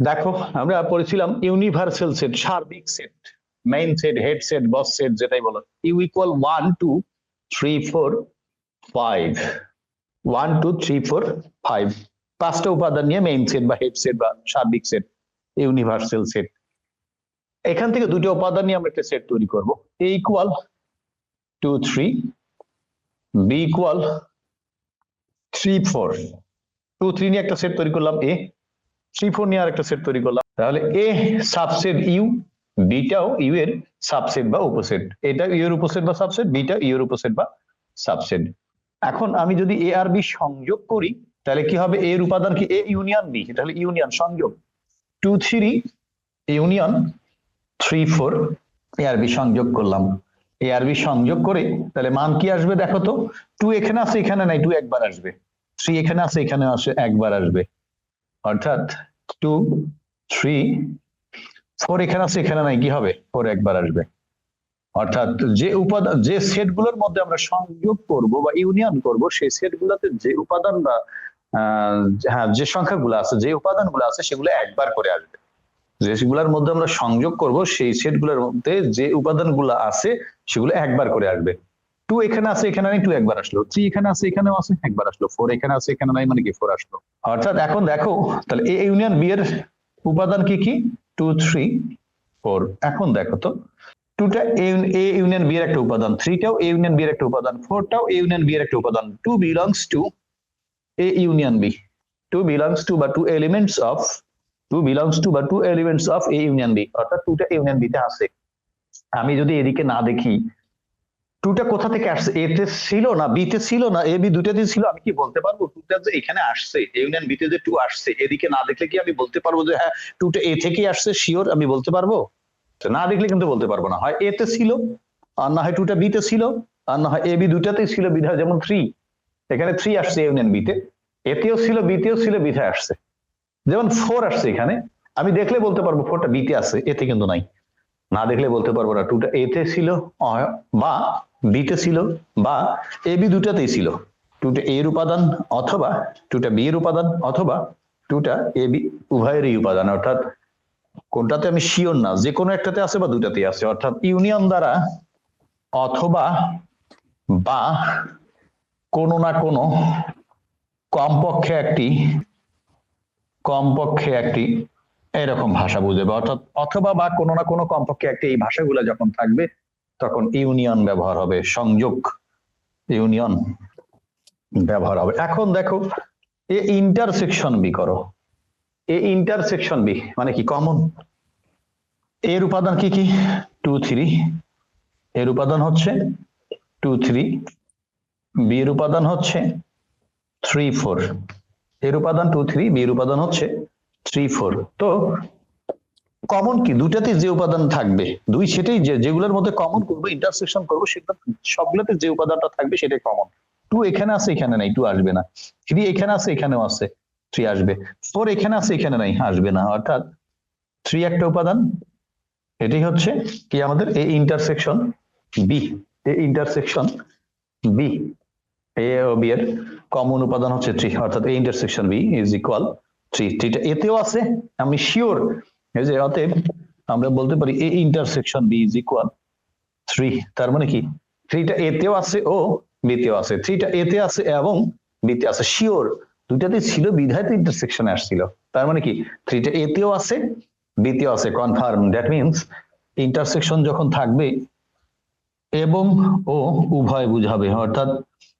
দেখো, আমরা পড়েছিলাম ইউনিভার্সাল সেট সার্বিক set main set head set boss set যেটাই বলো U equal one two three four five one two three four five পাঁচটা উপাদান নিয়ে মেইন সেট বা হেড সেট বা সার্বিক সেট ইউনিভার্সাল সেট এখান থেকে দুটো উপাদান নিয়ে আমরা একটা সেট তৈরি করব A equal two three B equal three four two three নিয়ে একটা সেট তৈরি করলাম এ থ্রি ফোর নিয়ে আরেকটা সেট তৈরি করলাম। তাহলে এ সাবসেট ইউ বিটাও ইউ এর সাবসেট বা উপসেট এটা ইউ এর উপসেট বা সাবসেট বিটা ইউ এর উপসেট বা সাবসেট এখন আমি যদি এ আর বি সংযোগ করি, তাহলে কি হবে? এর উপাদান কি এ ইউনিয়ন বি তাহলে ইউনিয়ন সংযোগ। Two three union three four A R B সংযোগ করলাম। এ আর বি সংযোগ করে, তাহলে মান কি আসবে দেখো তো? টু এখানে আছে, এখানে নাই টু একবার আসবে। থ্রি এখানে আছে, এখানে আসে, একবার আসবে। অর্থাৎ টু থ্রি ফোর এখানে আছে, এখানে নাই, কি হবে? ফোর একবার আসবে। অর্থাৎ যে উপাদান যে সেটগুলোর মধ্যে আমরা সংযোগ করব বা ইউনিয়ন করব, সেই সেট গুলোতে যে উপাদান বা হ্যাঁ যে সংখ্যাগুলো আছে, যে উপাদানগুলো আছে, সেগুলো একবার করে আসবে। যেগুলোর মধ্যে আমরা সংযোগ করব, সেই সেটগুলোর মধ্যে যে উপাদানগুলো আছে, সেগুলো একবার করে আসবে। টু এখানে আছে, এখানে নাই টু একবার আসলো। থ্রি এখানে আছে, এখানেও আছে, একবার আসলো। ফোর এখানে আছে, এখানে নাই মানে কি ফোর আসলো। অর্থাৎ এখন দেখো, তাহলে এ ইউনিয়ন বি এর উপাদান কি কি? টু থ্রি ফোর এখন দেখো তো টুটা এ ইউনিয়ন বি এর একটা উপাদান থ্রিটাও এ ইউনিয়ন বি এর একটা উপাদান ফোরটাও এ ইউনিয়ন বি এর একটা উপাদান। Two belongs to A union B two belongs to বা two elements of two belongs to বা two elements of A union B অর্থাৎ টুটা ইউনিয়ন বিতে আছে। আমি যদি এদিকে না দেখি টুটা কোথা থেকে আসছে? এ তে ছিল না বি তে ছিল না এ বি দুটাতে ছিল, আমি কি বলতে পারব? টুটা যে এখানে আসছে ইউনিয়ন বি তে যে টু আসছে, এদিকে না দেখলে কি আমি বলতে পারব যে হ্যাঁ টুটা এ থেকেই আসছে শিওর আমি বলতে পারব? না দেখলে কিন্তু বলতে পারব না। হয় এ তে ছিল, আর না হয় টুটা বি তে ছিল, আর না হয় এ বি দুটাতেই ছিল বিধায়, যেমন থ্রি এখানে থ্রি আসছে ইউনিয়ন বি তে। এতেও ছিল বিতেও ছিল, বিধায় আসছে। যেমন ফোর আসছে এখানে, আমি দেখলে বলতে পারব ফোরটা বিতে আছে এতে কিন্তু নাই। না দেখলে বলতে পারব না। টুটা এতে ছিল বা বিতে ছিল, বা এ বি দুটাতেই ছিল। টুটা এর উপাদান অথবা টুটা বি এর উপাদান অথবা টুটা এ বি উভয়েরই উপাদান। অর্থাৎ কোনটাতে আমি শিওর না, যে কোনো একটাতে আছে বা দুটাতেই আছে। অর্থাৎ ইউনিয়ন দ্বারা অথবা বা কোনো না কোনো কমপক্ষে একটি কমপক্ষে একটি এরকম ভাষা বুঝাবে অর্থাৎ অথবা বা কোনো না কোনো কমপক্ষে একটা এই ভাষাগুলো যখন থাকবে, তখন ইউনিয়ন ব্যবহার হবে, সংযোগ ইউনিয়ন ব্যবহার হবে। এখন দেখো, এ ইন্টারসেকশন বি করো। এ ইন্টারসেকশন বি মানে কি? কমন এর উপাদান কি কি? টু থ্রি এর উপাদান হচ্ছে টু থ্রি বি এর উপাদান হচ্ছে থ্রি ফোর এর উপাদান টু থ্রি বি এর উপাদান হচ্ছে থ্রি ফোর তো কমন কি? দুটাতে যে উপাদান থাকবে। দুই সেটাই যেগুলোর মধ্যে কমন করব ইন্টারসেকশন করব, সেগুলো সবগুলোতে যে উপাদানটা থাকবে সেটাই কমন টু এখানে আছে, এখানে নাই টু আসবে না। থ্রি এখানে আছে, এখানেও আছে থ্রি আসবে। ফোর এখানে আছে, এখানে নাই, আসবে না। অর্থাৎ থ্রি একটা উপাদান, এটাই হচ্ছে কি আমাদের? A intersection B A intersection B A O B এর কমন উপাদান হচ্ছে থ্রি অর্থাৎ A intersection B is equal three থ্রিটা এতেও আছে। আমি শিওর এই যে অতএব আমরা বলতে পারি A intersection B is equal three তার মানে কি? থ্রিটা এতেও আছে ও বিতেও আছে। থ্রিটা এতে আছে এবং বিতে আছে। শিওর দুইটাতে ছিল, বিধায় তো ইন্টারসেকশনে আসছিল। তার মানে কি? থ্রিটা এতেও আছে, বিতেও আছে। কনফার্ম দ্যাট মিনস ইন্টারসেকশন যখন থাকবে এবং ও উভয় বুঝাবে। অর্থাৎ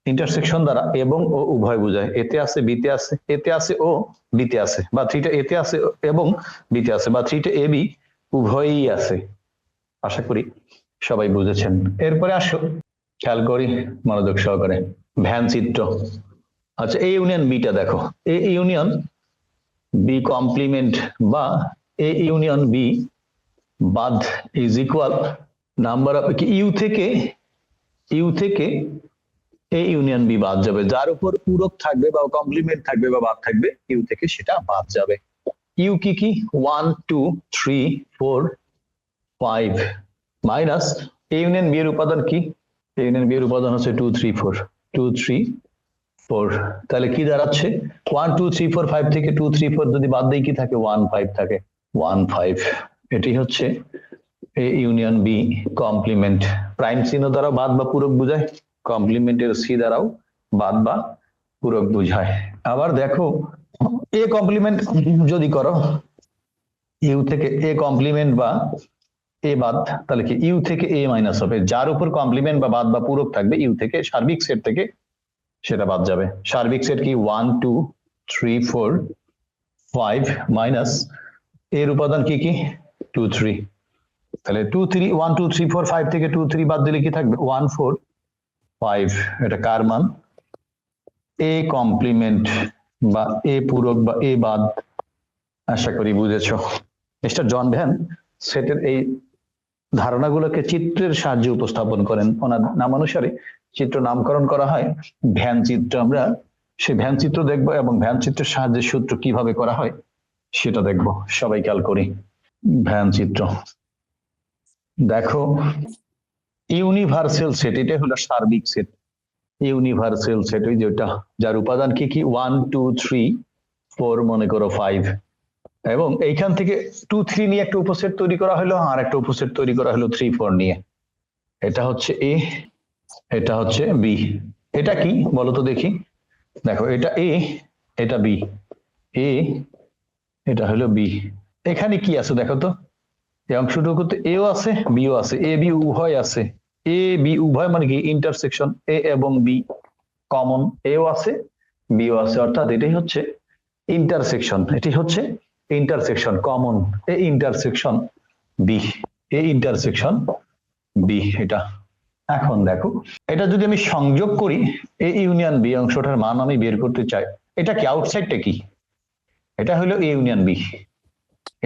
ইন্টারসেকশন দ্বারা এবং ও উভয় বুঝায়। এতে আছে বিতে আছে এতে আছে ও বিতে আছে, বা থ্রিটা এতে আছে এবং বিতে আছে, বা থ্রিটা এ বি উভয়ই আছে। আশা করি সবাই বুঝেছেন। এরপরে আসো, খেয়াল করি মনোযোগ সহকারে। ভ্যান চিত্র। আচ্ছা এ ইউনিয়ন বিটা দেখো। এ ইউনিয়ন বি কমপ্লিমেন্ট বা এ ইউনিয়ন বি বাদ is equal number of U থেকে ইউ থেকে এ ইউনিয়ন বি বাদ যাবে। যার উপর পূরক থাকবে বা কমপ্লিমেন্ট থাকবে বা বাদ থাকবে, ইউ থেকে সেটা বাদ যাবে। ইউ কি কি? One two three four five minus A union B এর উপাদান কি? এ ইউনিয়ন বি এর উপাদান হচ্ছে two three four two three four তাহলে কি দাঁড়াচ্ছে? One two three four five থেকে টু থ্রি ফোর যদি বাদ দিয়ে কি থাকে? ওয়ান ফাইভ থাকে। ওয়ান ফাইভ এটি হচ্ছে A union B complement prime চিহ্ন দ্বারা বাদ বা পূরক বোঝায়। কমপ্লিমেন্টের সি দ্বারাও বাদ বা পূরক বোঝায়। আবার দেখো, এ কমপ্লিমেন্ট যদি করো, ইউ থেকে এ কমপ্লিমেন্ট বা এ বাদ, তাহলে কি ইউ থেকে এ মাইনাস হবে। যার উপর কমপ্লিমেন্ট বা বাদ বা পূরক থাকবে, ইউ থেকে সার্বিক সেট থেকে সেটা বাদ যাবে। সার্বিক সেট কি? One, two, three, four, five minus এর উপাদান কি কি? Two, three. তাহলে two, three, one, two, three, four, five থেকে টু, থ্রি বাদ দিলে কি থাকবে? ওয়ান, ফোর ফাইভ এটা কার মান? এ কমপ্লিমেন্ট বা এ পূরক বা এ বাদ, আশা করি বুঝেছ। মিস্টার জন ভ্যান, সেটের এই ধারণাগুলোকে চিত্রের সাহায্যে উপস্থাপন করেন। ওনার নামানুসারে চিত্র নামকরণ করা হয়। ভ্যান চিত্র আমরা, সেই ভ্যান চিত্র দেখব এবং ভ্যান চিত্রের সাহায্যে সূত্র কীভাবে করা হয়, সেটা দেখব। সবাই খেয়াল করি। ভ্যান চিত্র। দেখো ইউনিভার্সাল সেট এটা হলো সার্বিক সেট ইউনিভার্সাল সেট ওই যেটা যার উপাদান কি কি? ওয়ান টু থ্রি ফোর মনে করো ফাইভ এবং এইখান থেকে টু থ্রি নিয়ে একটা উপসেট তৈরি করা হলো, আর একটা উপসেট তৈরি করা হলো থ্রি ফোর নিয়ে। এটা হচ্ছে এ এটা হচ্ছে বি এটা কি? বলো তো দেখি। দেখো, এটা এ এটা বি এ এটা হলো বি এখানে কি আছে দেখো তো? এই অংশটুকুতে এও আছে বিও আছে। এ বি উভয় আছে। এ বি উভয় মানে কি? ইন্টারসেকশন এ এবং বি কমন এও আছে বিও আছে। অর্থাৎ এটাই হচ্ছে ইন্টারসেকশন এটি হচ্ছে intersection common A intersection B A intersection B এটা। এখন দেখো, এটা যদি আমি সংযোগ করি এ ইউনিয়ন বি অংশটার মান আমি বের করতে চাই, এটা কি আউটসাইডটা কি? এটা হলো এ ইউনিয়ন বি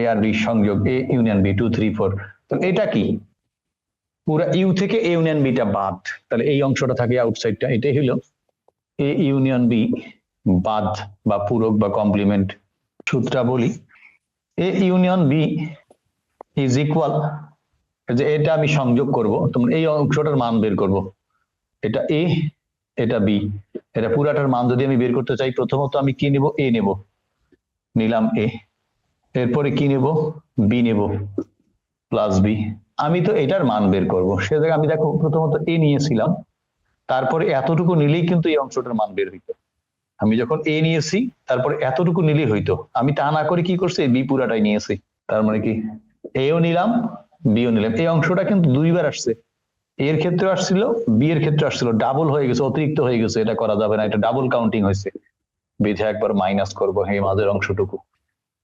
এ আর বি সংযোগ A union B two three four তো এটা কি? পুরো ইউ থেকে এ ইউনিয়ন বিটা বাদ। তাহলে এই অংশটা থাকে আউটসাইডটা এটাই হলো এ ইউনিয়ন বি বাদ বা পূরক বা কমপ্লিমেন্ট সূত্রা বলি। A union B is equal যে এটা আমি সংযোগ করব, তোমরা এই অংশটার মান বের করব। এটা এ, এটা বি। এটা পুরাটার মান যদি আমি বের করতে চাই, প্রথমত আমি কি নেব? এ নেব। নিলাম এ। এরপরে কি নেব? বি নেব প্লাস বি আমি তো এটার মান বের করব। সে জায়গায় আমি দেখো প্রথমত এ নিয়েছিলাম তারপরে এতটুকু নিলেই কিন্তু এই অংশটার মান বের হইতো। আমি যখন এ নিয়েছি, তারপরে এতটুকু নিলেই হইতো। আমি তা না করে কি করছি? বি পুরাটাই নিয়েছি। তার মানে কি? এও নিলাম বিও নিলাম। এই অংশটা কিন্তু দুইবার আসছে। এর ক্ষেত্রে আসছিল বি এর ক্ষেত্রে আসছিল। ডাবল হয়ে গেছে, অতিরিক্ত হয়ে গেছে। এটা করা যাবে না, এটা ডাবল কাউন্টিং হয়েছে। বিধে একবার মাইনাস করব এই মাঝের অংশটুকু।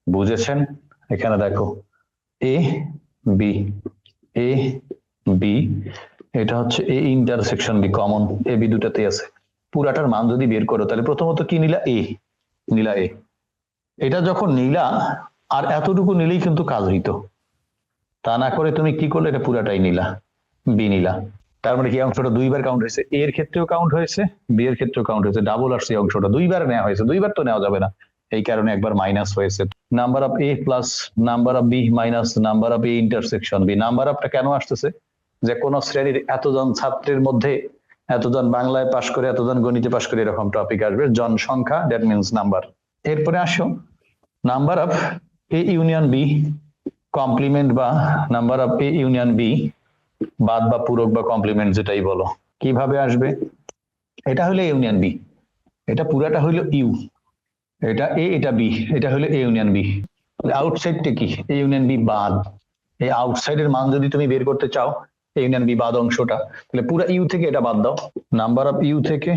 বুঝেছেন? এখানে দেখো এ বি এ বি এটা হচ্ছে A intersection B common A B দুটাতে আছে। পুরাটার মান যদি বের করো, তাহলে প্রথমত কি নিলা? এ নিলা এ এটা যখন নিলা, আর এতটুকু নিলেই কিন্তু কাজ হইতো। তা না করে তুমি কি করলে? এটা পুরাটাই নিলা। বি নিলা। তার মানে কি অংশটা দুইবার কাউন্ট হয়েছে? এর ক্ষেত্রেও কাউন্ট হয়েছে বি এর ক্ষেত্রেও কাউন্ট হয়েছে। ডাবল আর এই অংশটা। দুইবার নেওয়া হয়েছে। দুইবার তো নেওয়া যাবে না। এই কারণে একবার মাইনাস হয়েছে। Number of A plus number of B minus number of A intersection B number অফটা কেন আসতেছে? যে কোন শ্রেণির এতজন ছাত্রের মধ্যে এতজন বাংলায় পাশ করে, এতজন গণিতে পাশ করে এরকম টপিক আসবে। জনসংখ্যা দ্যাট মিনস নাম্বার এরপরে আসো। Number of A union B complement বা number of A union B বাদ বা পূরক বা কমপ্লিমেন্ট যেটাই বলো। কীভাবে আসবে? এটা হলো ইউনিয়ন বি এটা পুরাটা হইল ইউ এটা এ এটা বি এটা হলো এ ইউনিয়ন বি আউটসাইডটা কি? এ ইউনিয়ন বি বাদ। এই আউটসাইডের মান যদি তুমি বের করতে চাও এ ইউনিয়ন বি বাদ অংশটা, তাহলে পুরো ইউ থেকে এটা বাদ দাও। নাম্বার অফ ইউ থেকে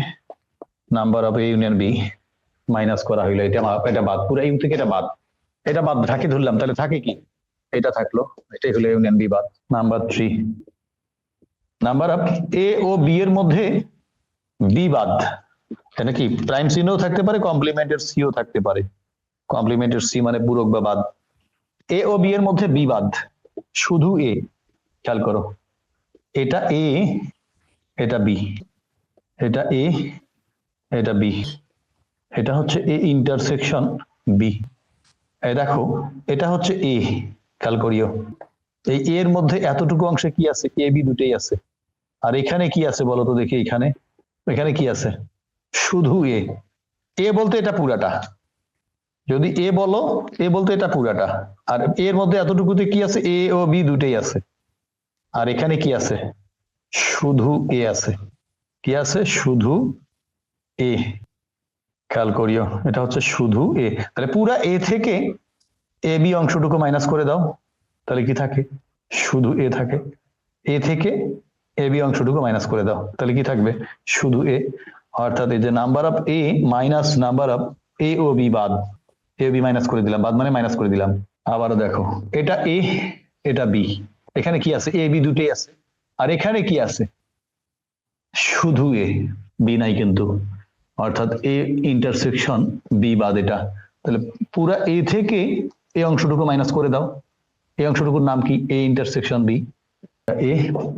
number of A union B minus করা হইল। এটা এটা বাদ। পুরো ইউ থেকে এটা বাদ। এটা বাদ থাকে ধরলাম। তাহলে থাকে কি? এটা থাকল। এটাই হলো ইউনিয়ন বি বাদ। Number three number of A O B এর মধ্যে বি বাদ। এটা কি? প্রাইম চিহ্নও থাকতে পারে কমপ্লিমেন্টের সিও থাকতে পারে। কমপ্লিমেন্টের সি মানে পূরক বা বাদ। এ ও বি এর মধ্যে বি বাদ। শুধু এ খেয়াল করো। এটা এ এটা বি এটা এ এটা বি এটা হচ্ছে এ ইন্টারসেকশন বি এই দেখো, এটা হচ্ছে এ খেয়াল করিও। এই এ এর মধ্যে এতটুকু অংশে কি আছে? এ বি দুটেই আছে। আর এখানে কি আছে বলো তো দেখি এখানে? এখানে কি আছে? শুধু এ। এ বলতে এটা পুরাটা। যদি এ বলো, এ বলতে এটা পুরাটা। আর এর মধ্যে এতটুকুতে কি আছে? এ ও বি দুটেই আছে। আর এখানে কি আছে? শুধু এ আছে। কি আছে? শুধু এ। খেয়াল করিও, এটা হচ্ছে শুধু এ। তাহলে পুরা এ থেকে এ বি অংশটুকু মাইনাস করে দাও। তাহলে কি থাকে? শুধু এ থাকে। এ থেকে এ বি অংশটুকু মাইনাস করে দাও। তাহলে কি থাকবে? শুধু এ। অর্থাৎ এই যে number of A minus number of A O B বাদ এ বি মাইনাস করে দিলাম, বাদ মানে মাইনাস করে দিলাম। আবারও দেখো, এটা এ এটা বি এখানে কি আছে? এ বি দুটেই আছে। আর এখানে কি আছে? শুধু এ বি নাই কিন্তু। অর্থাৎ এ ইন্টারসেকশন বি বাদ এটা। তাহলে পুরা এ থেকে এই অংশটুকু মাইনাস করে দাও। এই অংশটুকুর নাম কি? এ ইন্টারসেকশন বি এ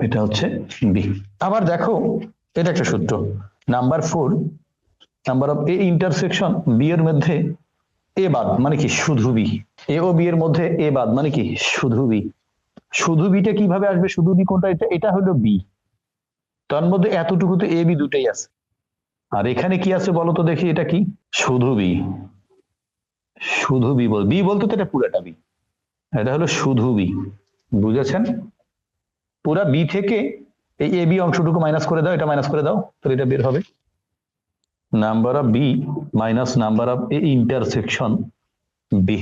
এটা হচ্ছে বি আবার দেখো, এটা একটা সূত্র। Number four number of A intersection B এর মধ্যে এ বাদ মানে কি শুধু বি এ ও বি এর মধ্যে এ বাদ মানে কি শুধু বি শুধু বিটা কীভাবে আসবে? শুধু বি কোনটা? এটা এটা হলো বি তার মধ্যে এতটুকুতে এ বি দুটাই আছে। আর এখানে কি আছে বলো তো দেখি, এটা কি? শুধু বি শুধু বি বল বি বলতে তো এটা পুরাটা বি এটা হলো শুধু বি বুঝেছেন? পুরা বি থেকে এই এ বি অংশটুকু মাইনাস করে দাও, এটা মাইনাস করে দাও, তাহলে এটা বের হবে। Number of B minus number of A intersection B